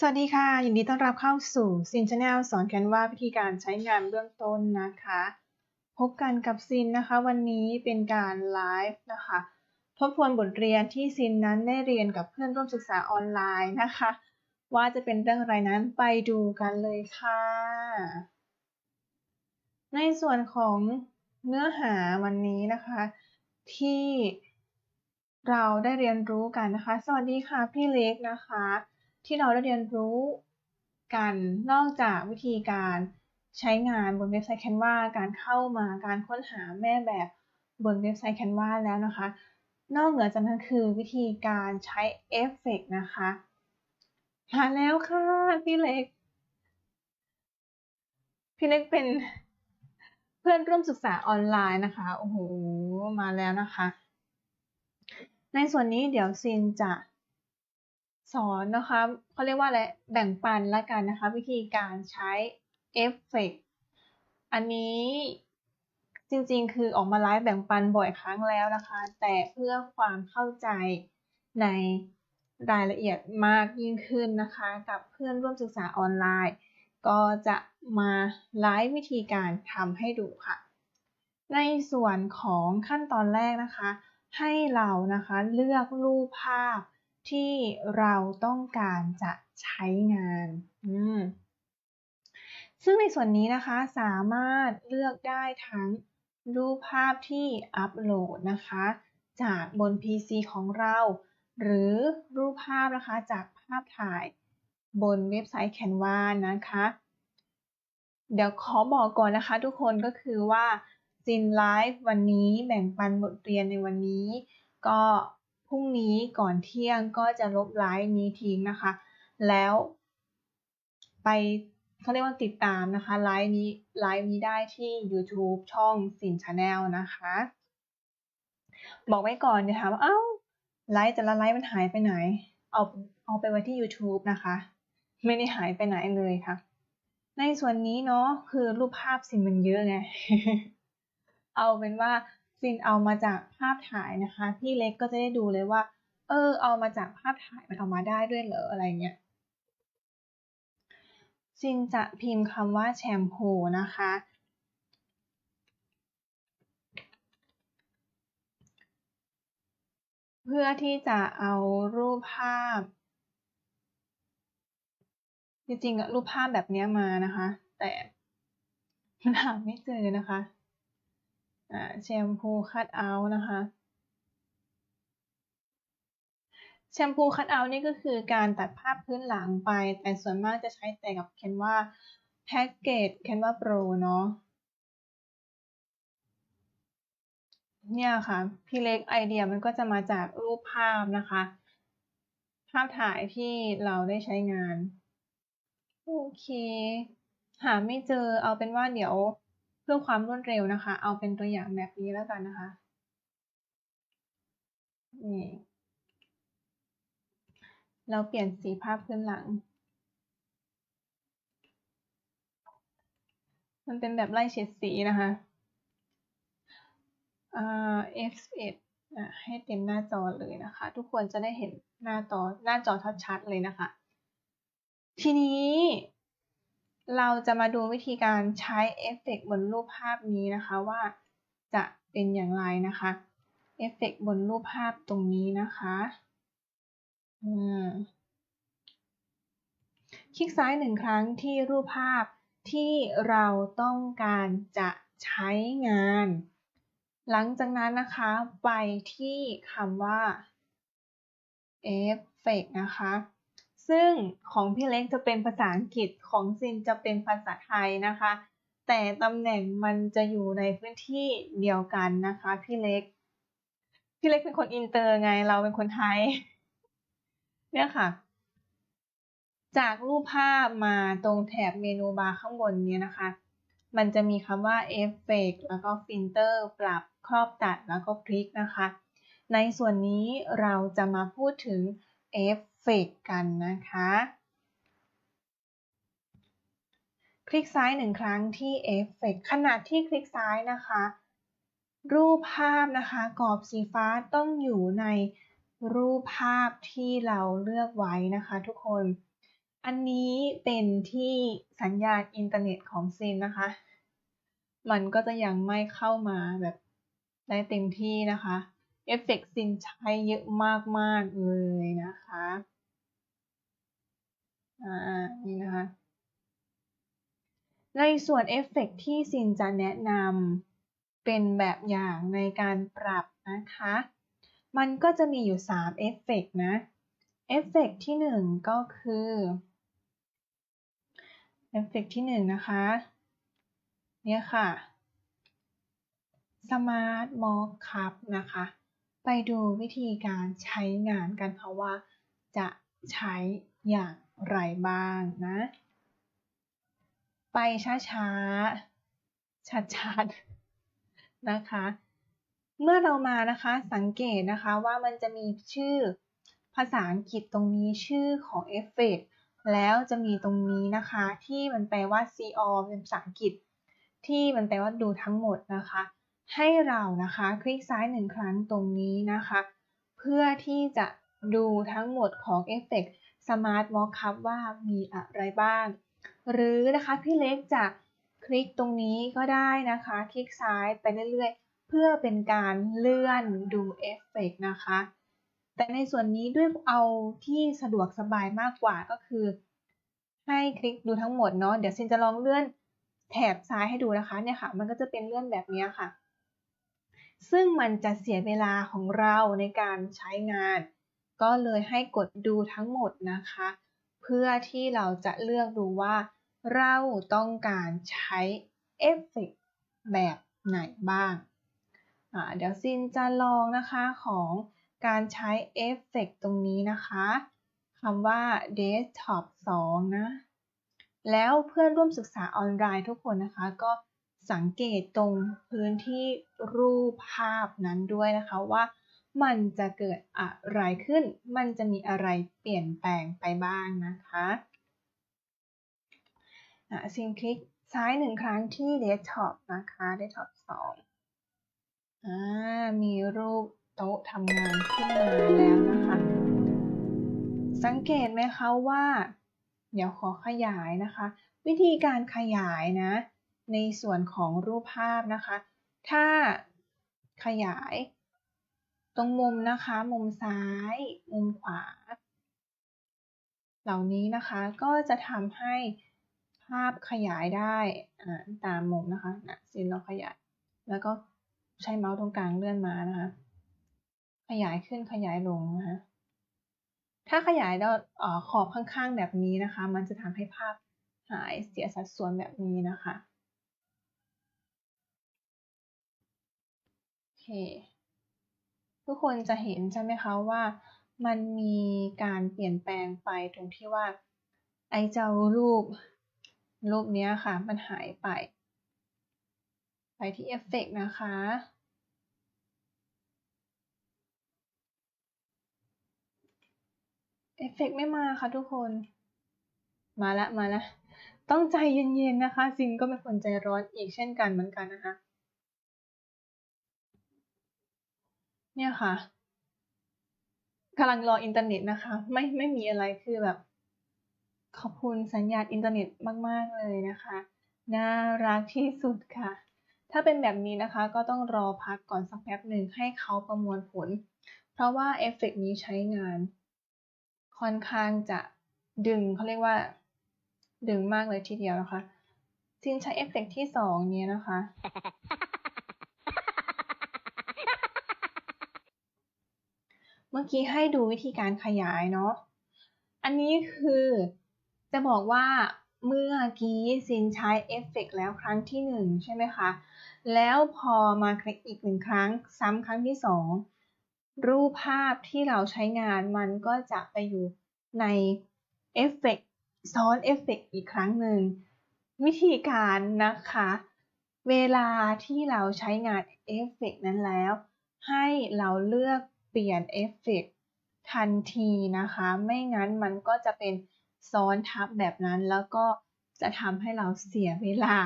สวัสดีค่ะ ยินดีต้อนรับเข้าสู่ซินชาแนลสอนแคนวาวิธีการใช้งานเบื้องต้นนะคะ พบกันกับซินนะคะ วันนี้เป็นการไลฟ์นะคะ ทบทวนบทเรียนที่ซินนั้นได้เรียนกับเพื่อนร่วมศึกษาออนไลน์นะคะ ว่าจะเป็นเรื่องอะไรนั้นไปดูกันเลยค่ะ ในส่วนของเนื้อหาวันนี้นะคะ ที่เราได้เรียนรู้กันนะคะ สวัสดีค่ะพี่เล็กนะคะ ที่เราได้เรียนรู้กันนอกจากวิธีการใช้งานบนเว็บไซต์ Canva การเข้ามาการค้นหาแม่แบบบนเว็บไซต์ Canva แล้วนะคะ นอกเหนือจากนั้นคือวิธีการใช้เอฟเฟกนะคะมาแล้วค่ะพี่เล็ก พี่เล็กเป็นเพื่อนร่วมศึกษาออนไลน์นะคะโอ้โหมาแล้วนะคะ ในส่วนนี้เดี๋ยวซินจะ สอนนะคะเขาเรียกว่าอะไรแบ่งปันละกันนะคะ วิธีการใช้เอฟเฟกอันนี้จริงๆ คือออกมาไลฟ์แบ่งปันบ่อยครั้งแล้วนะคะ แต่เพื่อความเข้าใจในรายละเอียดมากยิ่งขึ้นนะคะ กับเพื่อนร่วมศึกษาออนไลน์ ก็จะมาไลฟ์วิธีการทำให้ดูค่ะ ในส่วนของขั้นตอนแรกนะคะ ให้เรานะคะเลือกรูปภาพ ที่เราต้องการจะใช้งานซึ่งในส่วนนี้นะคะสามารถเลือกได้ทั้งรูปภาพที่อัปโหลดนะคะ จากบน PC ของเรา หรือรูปภาพนะคะจากภาพถ่ายบนเว็บไซต์ Canva นะคะ เดี๋ยวขอบอกก่อนนะคะทุกคนก็คือว่าซินไลฟ์วันนี้แบ่งปันบทเรียนในวันนี้ ก็ พรุ่งนี้ก่อนเที่ยงก็จะลบไลฟ์นี้ทิ้งนะคะ แล้ว ไปเขาเรียกว่าติดตามนะคะไลฟ์นี้ไลฟ์นี้ได้ที่ YouTube ช่องสินชาแนลนะคะ บอกไว้ก่อนเดี๋ยวถามว่าเอ้าไลฟ์แต่ละไลฟ์มันหายไปไหน เอาเอาไปไว้ที่ YouTube นะคะ ไม่ได้หายไปไหนเลยค่ะ ในส่วนนี้เนาะคือรูปภาพสินมันเยอะไง เอาเป็นว่า ซินเอามาจากภาพถ่ายนะคะ พี่เล็กก็จะได้ดูเลยว่า เออ เอามาจากภาพถ่ายมันออกมาได้ด้วยเหรออะไรเงี้ยซินจะพิมพ์คำว่าแชมพูนะคะ เพื่อที่จะเอารูปภาพ จริงๆรูปภาพแบบนี้มานะคะ แต่มันหาไม่เจอนะคะ แชมพูคัดเอาท์นะคะ แชมพูคัดเอาท์นี่ก็คือการตัดภาพพื้นหลังไป แต่ส่วนมากจะใช้แต่กับเคนว่าแพ็กเกจเคนว่าโปรเนาะเนี่ยค่ะ พี่เล็กไอเดียมันก็จะมาจากรูปภาพนะคะ ภาพถ่ายที่เราได้ใช้งาน โอเค หาไม่เจอเอาเป็นว่าเดี๋ยว พื่อความรวดเร็วนะคะ เอาเป็นตัวอย่างแบบนี้แล้วกันนะคะ นี่ เราเปลี่ยนสีภาพพื้นหลัง มันเป็นแบบไล่เฉดสีนะคะ F11 ให้เต็มหน้าจอเลยนะคะ ทุกคนจะได้เห็นหน้าจอหน้าจอชัดๆเลยนะคะ ทีนี้ เราจะมาดูวิธีการใช้เอฟเฟกบนรูปภาพนี้นะคะว่าจะเป็นอย่างไรนะคะเอฟเฟกบนรูปภาพตรงนี้นะคะคลิกซ้ายหนึ่งครั้งที่รูปภาพที่เราต้องการจะใช้งาน หลังจากนั้นนะคะไปที่คำว่าเอฟเฟกนะคะ ซึ่งของพี่เล็กจะเป็นภาษาอังกฤษของซินจะเป็นภาษาไทยนะคะ แต่ตำแหน่งมันจะอยู่ในพื้นที่เดียวกันนะคะพี่เล็ก พี่เล็กเป็นคนอินเตอร์ไงเราเป็นคนไทย เนี่ยค่ะ จากรูปภาพมาตรงแถบเมนูบาร์ข้างบนนี้นะคะ มันจะมีคำว่าเอฟเฟกแล้วก็ฟิลเตอร์ปรับครอบตัดแล้วก็คลิกนะคะ ในส่วนนี้เราจะมาพูดถึงเอฟเฟกกันนะคะ คลิกซ้ายหนึ่งครั้งที่เอฟเฟกขณะที่คลิกซ้ายนะคะ รูปภาพนะคะกรอบสีฟ้าต้องอยู่ในรูปภาพที่เราเลือกไว้นะคะทุกคน อันนี้เป็นที่สัญญาณอินเทอร์เน็ตของซินนะคะ มันก็จะยังไม่เข้ามาแบบได้เต็มที่นะคะ เอฟเฟกซินใช้เยอะมาก ๆ เลยนะคะ อ่า นี่นะคะ ใน ส่วนเอฟเฟกที่ซินจะแนะนำเป็นแบบอย่างในการปรับนะคะ มันก็จะมีอยู่ 3 เอฟเฟกนะ เอฟเฟกที่ 1 ก็คือ เอฟเฟกที่ 1 นะคะ เนี่ยค่ะ Smart Mock Up นะคะ ไปดูวิธีการใช้งานกันค่ะว่าจะใช้อย่างไรบ้างนะ ไปช้าๆ ชัดๆ นะคะ เมื่อเรามานะคะสังเกตนะคะว่ามันจะมีชื่อภาษาอังกฤษตรงนี้ชื่อของเอฟเฟกแล้วจะมีตรงนี้นะคะที่มันแปลว่า see all เป็นภาษาอังกฤษ ที่มันแปลว่าดูทั้งหมดนะคะ ให้เรานะคะคลิกซ้ายหนึ่งครั้งตรงนี้นะคะ เพื่อที่จะดูทั้งหมดของเอฟเฟก Smart Mockup ว่ามีอะไรบ้าง หรือนะคะพี่เล็กจะคลิกตรงนี้ก็ได้นะคะ คลิกซ้ายไปเรื่อยๆ เพื่อเป็นการเลื่อนดูเอฟเฟกนะคะ แต่ในส่วนนี้ด้วยเอาที่สะดวกสบายมากกว่าก็คือ ให้คลิกดูทั้งหมดเนาะเดี๋ยวซินจะลองเลื่อนแถบซ้ายให้ดูนะคะเนี่ยค่ะ มันก็จะเป็นเลื่อนแบบนี้ค่ะ ซึ่งมันจะเสียเวลาของเราในการใช้งาน ก็เลยให้กดดูทั้งหมดนะคะ เพื่อที่เราจะเลือกดูว่า เราต้องการใช้เอฟเฟกแบบไหนบ้าง เดี๋ยวซินจะลองนะคะของการใช้เอฟเฟกตรงนี้นะคะคำว่า desktop 2 นะ แล้วเพื่อนร่วมศึกษาออนไลน์ทุกคนนะคะ ก็สังเกตตรงพื้นที่รูปภาพนั้นด้วยนะคะว่ามันจะเกิดอะไรขึ้น มันจะมีอะไรเปลี่ยนแปลงไปบ้างนะคะ ซิงคลิกซ้ายหนึ่งครั้งที่ Desktop นะคะ Desktop 2อ่ามีรูปโต๊ะทำงานขึ้นมาแล้วนะคะ สังเกตไหมคะว่า เดี๋ยวขอขยายนะคะ วิธีการขยายนะ ในส่วนของรูปภาพนะคะ ถ้าขยาย ตรงมุมนะคะ มุมซ้าย มุมขวา เหล่านี้นะคะก็จะทำให้ ภาพขยายได้ตามมุมนะคะนะซินเราขยาย แล้วก็ใช้เมาส์ตรงกลางเลื่อนมานะคะ ขยายขึ้นขยายลงนะคะถ้าขยายด้าขอบข้างๆแบบนี้นะคะ มันจะทำให้ภาพหายเสียสัดส่วนแบบนี้นะคะโอเคทุกคนจะเห็นใช่ไหมคะว่ามันมีการเปลี่ยนแปลงไปตรงที่ว่าไอเจ้ารูป รูปนี้ค่ะ มันหายไป ไปที่เอฟเฟกนะคะ เอฟเฟกไม่มาค่ะทุกคน มาละมาละ ต้องใจเย็นๆนะคะ ซิงก็เป็นคนใจร้อนอีกเช่นกันเหมือนกันนะคะ เนี่ยค่ะกำลังรออินเทอร์เน็ตนะคะ ไม่ไม่มีอะไรคือแบบ ขอบคุณสัญญาณอินเทอร์เน็ตมาก ๆ เลยนะคะ น่ารักที่สุดค่ะ ถ้าเป็นแบบนี้นะคะก็ต้องรอพักก่อนสักแป๊บหนึ่งให้เขาประมวลผล เพราะว่าเอฟเฟกนี้ใช้งาน ค่อนข้างจะดึงเขาเรียกว่า ดึงมากเลยทีเดียวนะคะซินใช้เอฟเฟกที่สองนี้นะคะ เมื่อกี้ให้ดูวิธีการขยายเนาะอันนี้คือ จะบอกว่าเมื่อกี้ซินใช้เอฟเฟกแล้วครั้งที่ 1 ใช่ไหมคะ แล้วพอมาคลิกอีกหนึ่งครั้ง ซ้ำครั้งที่ 2 รูปภาพที่เราใช้งานมันก็จะไปอยู่ในเอฟเฟกซ้อนเอฟเฟกอีกครั้งหนึ่ง วิธีการนะคะ เวลาที่เราใช้งานเอฟเฟกนั้นแล้ว ให้เราเลือกเปลี่ยนเอฟเฟกทันทีนะคะ ไม่งั้นมันก็จะเป็น ซ้อนทับแบบนั้นแล้วก็จะทำให้เราเสียเวลา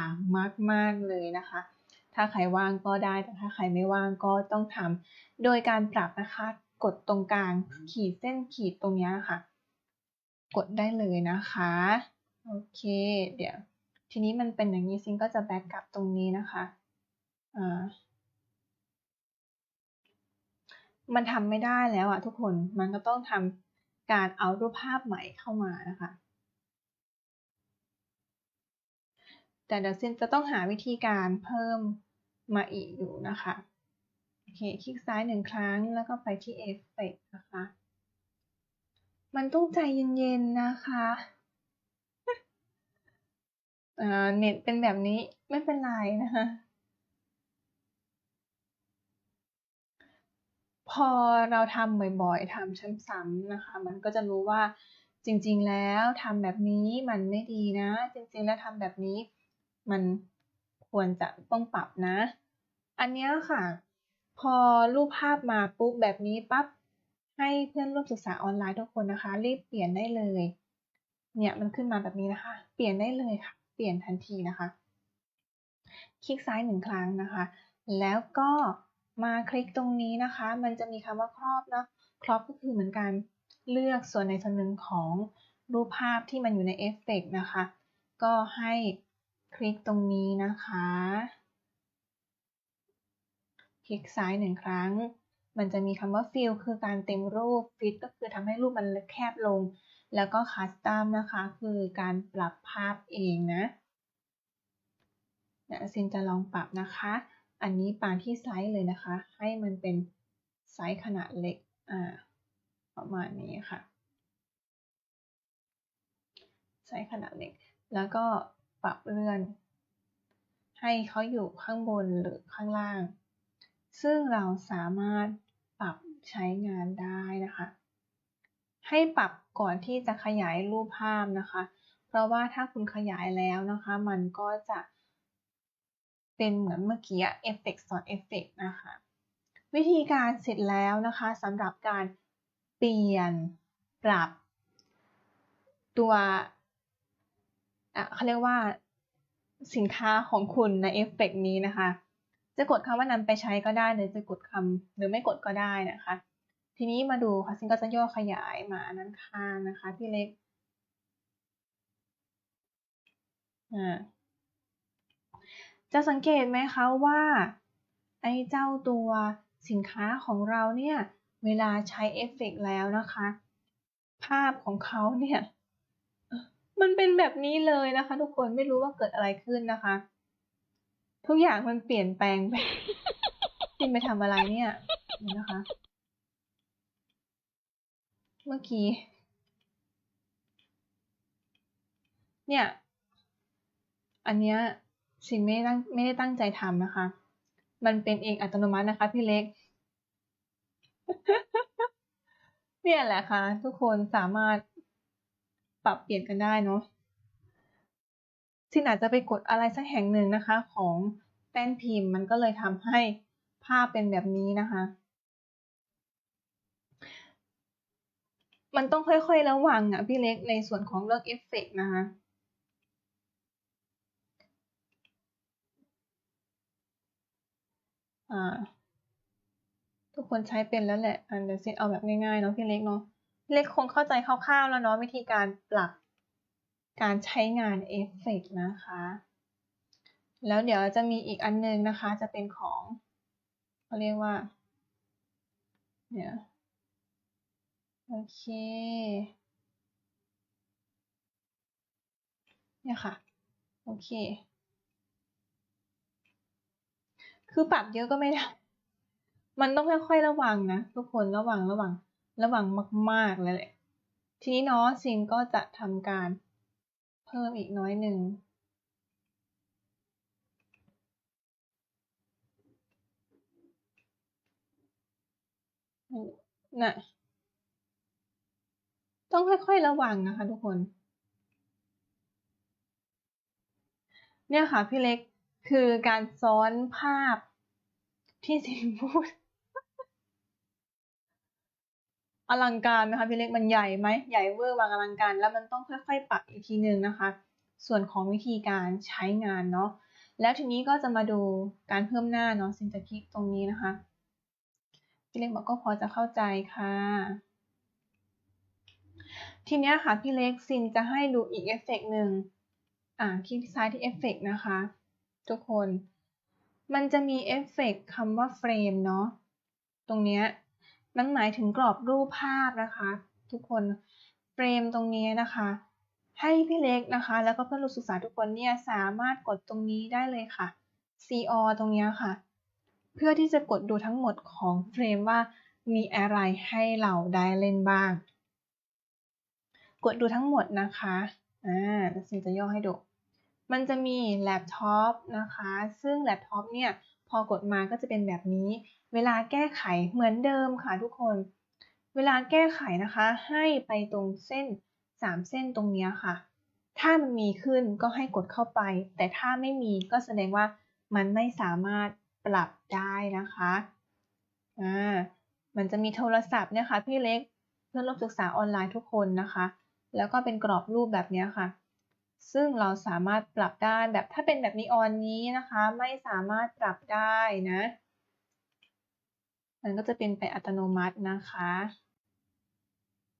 มาก ๆ เลยนะคะ ถ้าใครว่างก็ได้ แต่ถ้าใครไม่ว่างก็ต้องทำโดยการปรับนะคะ กดตรงกลางขีดเส้นขีดตรงนี้ค่ะ กดได้เลยนะคะ โอเค เดี๋ยว ทีนี้มันเป็นอย่างนี้ซิงก็จะแบ็กกลับตรงนี้นะคะอ่ามันทำไม่ได้แล้วอะทุกคน มันก็ต้องทำ การเอารูปภาพใหม่เข้ามานะคะ แต่เดี๋ยวซินจะต้องหาวิธีการเพิ่มมาอีกอยู่นะคะโอเคคลิกซ้ายหนึ่งครั้งแล้วก็ไปที่เอฟเฟกนะคะ มันต้องใจเย็นๆนะคะเน็ตเป็นแบบนี้ไม่เป็นไรนะคะ พอเราทำบ่อยๆทำซ้ำๆนะคะ มันก็จะรู้ว่าจริงๆแล้วทำแบบนี้มันไม่ดีนะ จริงๆแล้วทำแบบนี้มันควรจะต้องปรับนะ อันนี้ค่ะ พอรูปภาพมาปุ๊บแบบนี้ปั๊บให้เพื่อนร่วมศึกษาออนไลน์ทุกคนนะคะ รีบเปลี่ยนได้เลย เนี่ยมันขึ้นมาแบบนี้นะคะ เปลี่ยนได้เลยค่ะ เปลี่ยนทันทีนะคะ คลิกซ้ายหนึ่งครั้งนะคะ แล้วก็ มาคลิกตรงนี้นะคะ มันจะมีคำว่าครอบเนาะครอบก็คือเหมือนการเลือกส่วนในส่วนหนึ่งของรูปภาพที่มันอยู่ในเอฟเฟกนะคะ ก็ให้คลิกตรงนี้นะคะ คลิกซ้ายหนึ่งครั้ง มันจะมีคำว่า fill คือการเต็มรูป fit ก็คือทำให้รูปมันแคบลง แล้วก็ custom นะคะ คือการปรับภาพเองนะเนี่ยซินจะลองปรับนะคะ อันนี้ปาที่ไซส์เลยนะคะ ให้มันเป็นไซส์ขนาดเล็ก อ่า ประมาณนี้ค่ะ ไซส์ขนาดเล็ก แล้วก็ปรับเลื่อน ให้เขาอยู่ข้างบนหรือข้างล่าง ซึ่งเราสามารถปรับใช้งานได้นะคะ ให้ปรับก่อนที่จะขยายรูปภาพนะคะ เพราะว่าถ้าคุณขยายแล้วนะคะ มันก็จะ เป็นเหมือนเมื่อกี้เอฟเฟกต์สอนเอฟเฟกต์นะคะ วิธีการเสร็จแล้วนะคะสำหรับการเปลี่ยนปรับ ตัวเขาเรียกว่าสินค้าของคุณในเอฟเฟกนี้นะคะ จะกดคำว่านำไปใช้ก็ได้หรือจะกดคำหรือไม่กดก็ได้นะคะ ทีนี้มาดูค่ะซิงก็จะย่อขยายมาด้นข้างนะคะ พี่เล็กอ่า จะสังเกตไหมคะว่า ไอ้เจ้าตัวสินค้าของเราเนี่ย เวลาใช้เอฟเฟกแล้วนะคะ ภาพของเขาเนี่ย มันเป็นแบบนี้เลยนะคะ ทุกคนไม่รู้ว่าเกิดอะไรขึ้นนะคะ ทุกอย่างมันเปลี่ยนแปลงไปทินไปทำอะไรเนี่ยนนะคะ เมื่อกี้ เนี่ย อันเนี้ย ซินไม่ได้ตั้งไม่ได้ตั้งใจทำนะคะ มันเป็นเองอัตโนมัตินะคะ พี่เล็ก เนี่ยแหละค่ะ ทุกคนสามารถปรับเปลี่ยนกันได้เนาะซินอาจจะไปกดอะไรสักแห่งหนึ่งนะคะ ของแป้นพิมพ์มันก็เลยทำให้ภาพเป็นแบบนี้นะคะ มันต้องค่อยๆระวังอะพี่เล็กในส่วนของเลือกเอฟเฟกนะคะ ทุกคนใช้เป็นแล้วแหละอันเดอร์เซตเอาแบบง่ายๆเนาะพี่เล็กเนาะพี่เล็กคงเข้าใจคร่าวๆแล้วเนาะวิธีการปรับการใช้งานเอฟเฟกนะคะ แล้วเดี๋ยวจะมีอีกอันนึงนะคะ จะเป็นของเขาเรียกว่า เนี่ยโอเคเนี่ยค่ะ โอเค คือปรับเยอะก็ไม่ได้ มันต้องค่อยๆระวังนะทุกคนระวังระวัง ระวังมากๆเลยแหละ ทีนี้เนาะซินก็จะทำการเพิ่มอีกน้อยหนึ่งน่ะ ต้องค่อยๆระวังนะคะทุกคน เนี่ยค่ะพี่เล็ก คือการซ้อนภาพที่สิงพูด อลังการนะคะพี่เล็กมันใหญ่ไหมใหญ่เวอร์วางอลังการ แล้วมันต้องค่อยๆปรับอีกทีนึงนะคะ ส่วนของวิธีการใช้งานเนาะแล้วทีนี้ก็จะมาดูการเพิ่มหน้าเนาะซินจะคลิกตรงนี้นะคะพี่เล็กบอกก็พอจะเข้าใจค่ะททีนี้ค่ะพี่เล็กซินจะให้ดูอีกเอฟเฟกหนึ่งอ่าคลิกซ้ายที่เอฟเฟกนะคะ ทุกคน มันจะมีเอฟเฟกคำว่าเฟรมเนาะ ตรงเนี้ย มันหมายถึงกรอบรูปภาพนะคะ ทุกคน เฟรมตรงนี้นะคะ ให้พี่เล็กนะคะ แล้วก็เพื่อนรู้ศึกษาทุกคนเนี่ยสามารถกดตรงนี้ได้เลยค่ะ CO ตรงนี้ค่ะ เพื่อที่จะกดดูทั้งหมดของเฟรมว่ามีอะไรให้เราได้เล่นบ้าง กดดูทั้งหมดนะคะ อ่าสิจะย่อให้ดู มันจะมีแล็ปท็อปนะคะ ซึ่งแล็ปท็อปเนี่ยพอกดมาก็จะเป็นแบบนี้ เวลาแก้ไขเหมือนเดิมค่ะทุกคน เวลาแก้ไขนะคะ ให้ไปตรงเส้น 3 เส้นตรงนี้ค่ะ ถ้ามันมีขึ้นก็ให้กดเข้าไป แต่ถ้าไม่มีก็แสดงว่ามันไม่สามารถปรับได้นะคะ อ่า มันจะมีโทรศัพท์เนี่ยค่ะพี่เล็กเพื่อนร่วมศึกษาออนไลน์ทุกคนนะคะ แล้วก็เป็นกรอบรูปแบบนี้ค่ะ ซึ่งเราสามารถปรับได้แบบถ้าเป็นแบบนีออนนี้นะคะ ไม่สามารถปรับได้นะมันก็จะเป็นไปอัตโนมัตินะคะ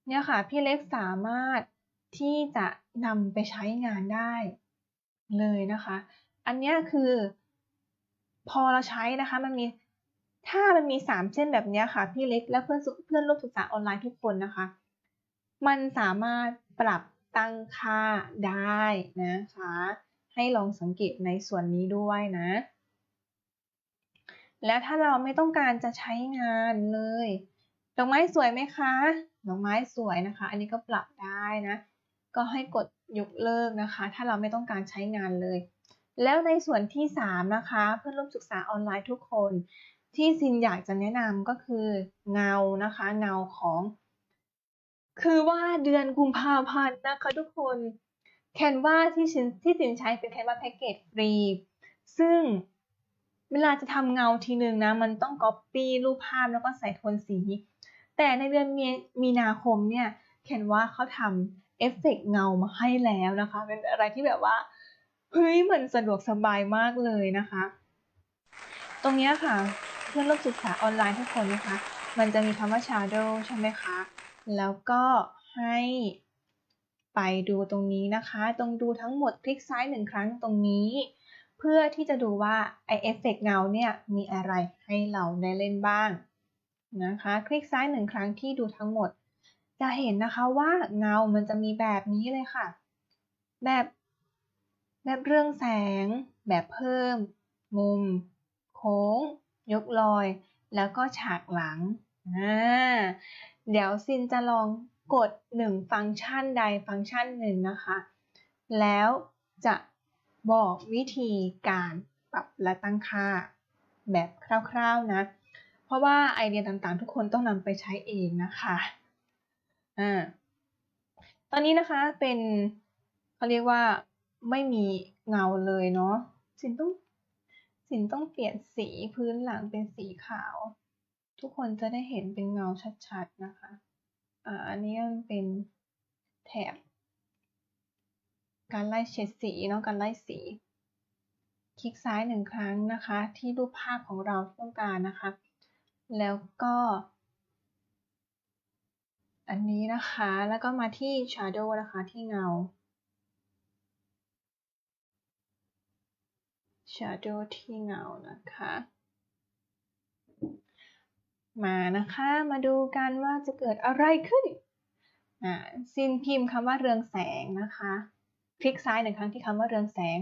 เนี่ยค่ะพี่เล็กสามารถที่จะนำไปใช้งานได้เลยนะคะ อันนี้คือ พอเราใช้นะคะมันมีถ้ามันมี 3 เส้นแบบนี้ค่ะ พี่เล็กและเพื่อนเพื่อนร่วมศึกษาออนไลน์ทุกคนนะคะ มันสามารถปรับ ตั้งค่าได้นะคะ ให้ลองสังเกตในส่วนนี้ด้วยนะ แล้วถ้าเราไม่ต้องการจะใช้งานเลยดอกไม้สวยไหมคะดอกไม้สวยนะคะ อันนี้ก็ปรับได้นะ ก็ให้กดยกเลิกนะคะ ถ้าเราไม่ต้องการใช้งานเลย แล้วในส่วนที่ 3 นะคะ เพื่อนร่วมศึกษาออนไลน์ทุกคน ที่ซินอยากจะแนะนำก็คือเงานะคะ เงาของ คือว่าเดือนกุมภาพันธ์นะคะทุกคนแคนวาที่ชินที่สินใช้เป็นแคนวาแพ็กเกจฟรี ซึ่งเวลาจะทำเงาทีนึงนะ มันต้องก๊อปปี้รูปภาพแล้วก็ใส่โทนสี แต่ในเดือนมีนาคมเนี่ยแคนวาเขาทำเอฟเฟกเงามาให้แล้วนะคะ เป็นอะไรที่แบบว่าเฮ้ยเหมือนสะดวกสบายมากเลยนะคะ ตรงนี้ค่ะเพื่อนร่วมศึกษาออนไลน์ทุกคนนะคะ มันจะมีคำว่า shadow ใช่ไหมคะ แล้วก็ให้ไปดูตรงนี้นะคะ ตรงดูทั้งหมดคลิกซ้ายหนึ่งครั้งตรงนี้ เพื่อที่จะดูว่าไอเอฟเฟกเงาเนี่ยมีอะไรให้เราได้เล่นบ้างนะคะ คลิกซ้ายหนึ่งครั้งที่ดูทั้งหมด จะเห็นนะคะว่าเงามันจะมีแบบนี้เลยค่ะ แบบแบบเรื่องแสง แบบเพิ่ม มุม โค้ง ยกลอย แล้วก็ฉากหลังอ่า เดี๋ยวซินจะลองกด 1 ฟังก์ชันใดฟังก์ชันหนึ่งนะคะ แล้วจะบอกวิธีการปรับและตั้งค่าแบบคร่าวๆนะ เพราะว่าไอเดียต่างๆ ทุกคนต้องนำไปใช้เองนะคะอ่าตอนนี้นะคะเป็นเขาเรียกว่าไม่มีเงาเลยเนาะสินต้องสินต้องเปลี่ยนสีพื้นหลังเป็นสีขาว ทุกคนจะได้เห็นเป็นเงาชัดๆนะคะ อ่า อันนี้เป็นแถบ การไล่เฉดสีเนาะ การไล่สี คลิกซ้ายหนึ่งครั้งนะคะ ที่รูปภาพของเราต้องการนะคะ แล้วก็ อันนี้นะคะ แล้วก็มาที่ shadow นะคะ ที่เงา shadow ที่เงานะคะ มานะคะ มาดูกันว่าจะเกิดอะไรขึ้นอ่าซินพิมพ์คำว่าเรืองแสงนะคะ คลิกซ้ายหนึ่งครั้งที่คำว่าเรืองแสง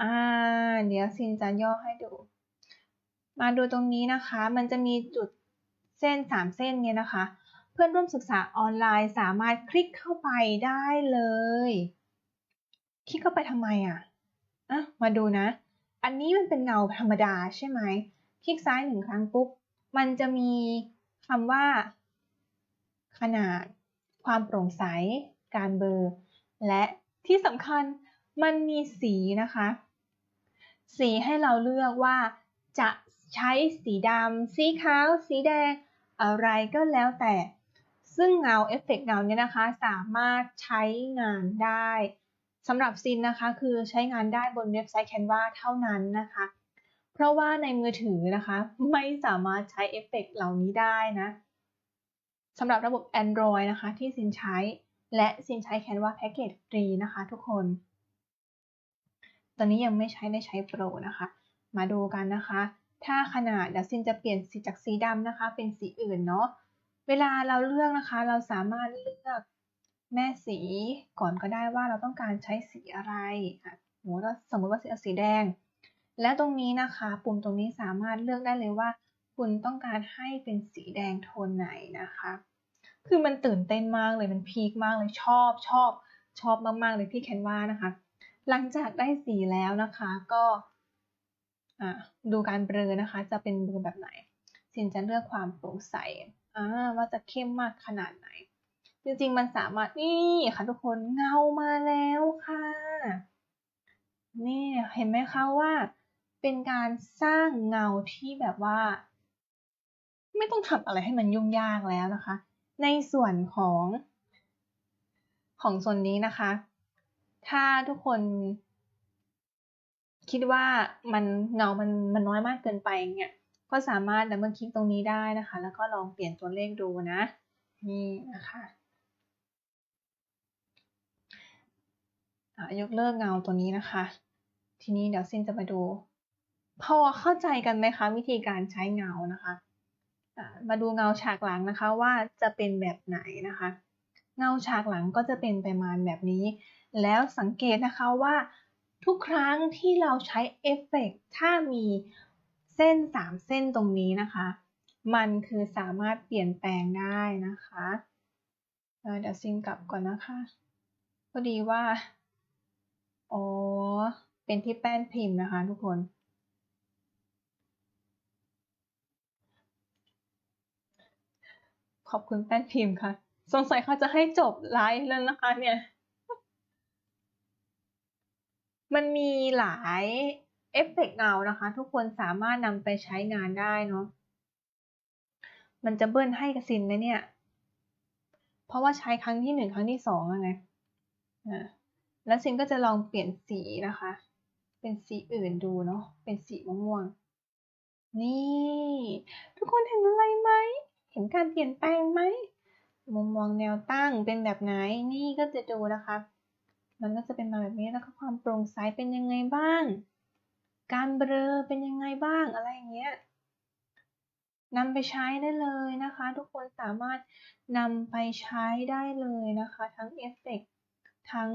อ่า เดี๋ยวซินจะย่อให้ดู มาดูตรงนี้นะคะ มันจะมีจุดเส้น 3 เส้นเนี่ยนะคะ เพื่อนร่วมศึกษาออนไลน์สามารถคลิกเข้าไปได้เลย คลิกเข้าไปทำไมอะอะ มาดูนะ อันนี้มันเป็นเงาธรรมดาใช่ไหม คลิกซ้ายหนึ่งครั้งปุ๊บ มันจะมีคำว่า ขนาด ความโปร่งใส การเบลอและที่สำคัญมันมีสีนะคะ สีให้เราเลือกว่าจะใช้สีดำ สีขาว สีแดง อะไรก็แล้วแต่ ซึ่งเงาเอฟเฟกเงาเนี่ยนะคะ สามารถใช้งานได้สำหรับซินนะคะ คือใช้งานได้บนเว็บไซต์ Canva เท่านั้นนะคะ ราะว่าในมือถือนะคะไม่สามารถใช้เอฟเฟกเหล่านี้ได้นะสำหรับระบบ Android นะคะที่ซินใช้ และซินใช้ Canva Package ฟรีนะคะทุกคน ตอนนี้ยังไม่ใช้ได้ใช้โปรนะคะ มาดูกันนะคะ ถ้าขนาดเดี๋ยวซินจะเปลี่ยนสีจากสีดำนะคะ เป็นสีอื่นเนาะเวลาเราเลือกนะคะ เราสามารถเลือกแม่สีก่อนก็ได้ว่าเราต้องการใช้สีอะไรอะสมมติว่าสมมติว่าสีแดง และตรงนี้นะคะ ปุ่มตรงนี้สามารถเลือกได้เลยว่า คุณต้องการให้เป็นสีแดงโทนไหนนะคะ คือมันตื่นเต้นมากเลยมันพีคมากเลยชอบชอบชอบมากๆเลยพี่แคนวานะคะ หลังจากได้สีแล้วนะคะก็ดูการเบลอนะคะ จะเป็นเบลอแบบไหนสินจะเลือกความโปร่งใสว่าจะเข้มมากขนาดไหน จริงๆมันสามารถนี่ค่ะทุกคนเงามาแล้วค่ะ นี่เห็นไหมคะว่า เป็นการสร้างเงาที่แบบว่า ไม่ต้องทำอะไรให้มันยุ่งยากแล้วนะคะ ในส่วนของของส่วนนี้นะคะ ถ้าทุกคนคิดว่ามันเงามันมันน้อยมากเกินไปเนี่ยก็สามารถดับเบิลคลิกตรงนี้ได้นะคะ แล้วก็ลองเปลี่ยนตัวเลขดูนะ นี่นะคะยกเลิกเงาตัวนี้นะคะ ทีนี้เดี๋ยวซินจะมาดู พอเข้าใจกันไหมคะวิธีการใช้เงานะคะมาดูเงาฉากหลังนะคะว่าจะเป็นแบบไหนนะคะ เงาฉากหลังก็จะเป็นประมาณแบบนี้ แล้วสังเกตนะคะว่าทุกครั้งที่เราใช้เอฟเฟกถ้ามีเส้น 3 เส้นตรงนี้นะคะ มันคือสามารถเปลี่ยนแปลงได้นะคะเดี๋ยวซิงกลับก่อนนะคะพอดีว่า อ๋อ เป็นที่แป้นพิมพ์นะคะทุกคน ขอบคุณแป้นพิมพ์ค่ะ สงสัยเขาจะให้จบไลฟ์แล้วนะคะเนี่ย มันมีหลายเอฟเฟกเงานะคะ ทุกคนสามารถนำไปใช้งานได้เนาะ มันจะเบิ้ลให้กระสินไหมเนี่ย เพราะว่าใช้ครั้งที่หนึ่งครั้งที่สองไงอ่าแล้วซินก็จะลองเปลี่ยนสีนะคะ เป็นสีอื่นดูเนาะ เป็นสีม่วงนี่ ทุกคนเห็นอะไรไหม เห็นการเปลี่ยนแปลงไหม มุมมองแนวตั้งเป็นแบบไหน นี่ก็จะดูนะคะ มันก็จะเป็นมาแบบนี้ แล้วก็ความโปร่งใสเป็นยังไงบ้าง การเบลอเป็นยังไงบ้าง อะไรอย่างเงี้ยนำไปใช้ได้เลยนะคะ ทุกคนสามารถนำไปใช้ได้เลยนะคะ ทั้งเอฟเฟกทั้ง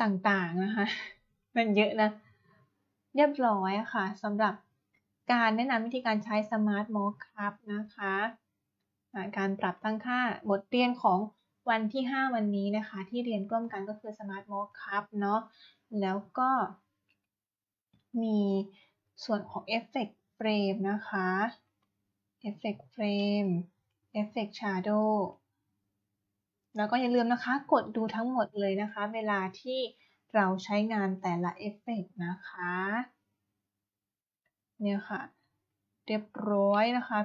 ต่างๆนะคะ มันเยอะนะ เรียบร้อยค่ะสำหรับ การแนะนำวิธีการใช้ Smart m o c k u p นะคะการปรับตั้งค่าบทเรียนของวันที่ 5 วันนี้นะคะ ที่เรียนร่วมกันก็คือ Smart m o c k u p เนาะแล้วก็มีส่วนของ Effect Frame นะคะ Effect Frame Effect Shadow แล้วก็อย่าลืมนะคะกดดูทั้งหมดเลยนะคะ เวลาที่เราใช้งานแต่ละเอฟเฟกนะคะ เนี่ยค่ะ เรียบร้อยนะคะ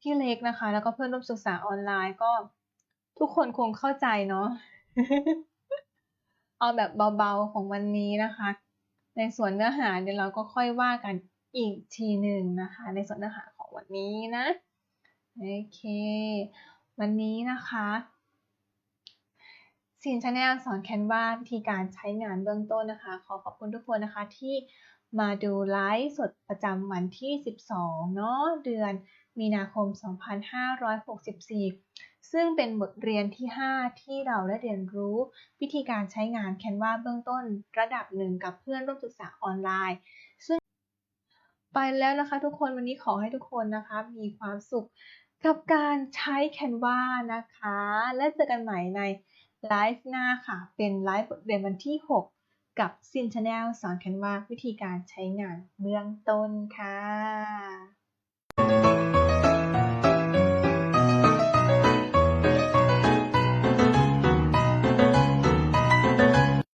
พี่เล็กนะคะ แล้วก็เพื่อนร่วมศึกษาออนไลน์ก็ ทุกคนคงเข้าใจเนาะเอาแบบเบาๆของวันนี้นะคะ ในส่วนเนื้อหาเดี๋ยวเราก็ค่อยว่ากันอีกทีหนึ่งนะคะ ในส่วนเนื้อหาของวันนี้นะโอเค วันนี้นะคะสินชาแนลสอนแคนวาวิธีการใช้งานเบื้องต้นนะคะ ขอขอบคุณทุกคนนะคะที่ มาดูไลฟ์สดประจำวันที่ 12 เนาะเดือนมีนาคม 2564 ซึ่งเป็นบทเรียนที่ 5 ที่เราได้เรียนรู้ วิธีการใช้งานแคนวาเบื้องต้นระดับหนึ่งกับเพื่อนร่วมศึกษาออนไลน์ ซึ่งไปแล้วนะคะทุกคนวันนี้ขอให้ทุกคนนะคะ มีความสุขกับการใช้แคนวานะคะ และเจอกันใหม่ในไลฟ์หน้าค่ะ เป็นไลฟ์บทเรียนวันที่ 6 กับซินชาแนลสอนกันว่าวิธีการใช้งานเบื้องต้นค่ะ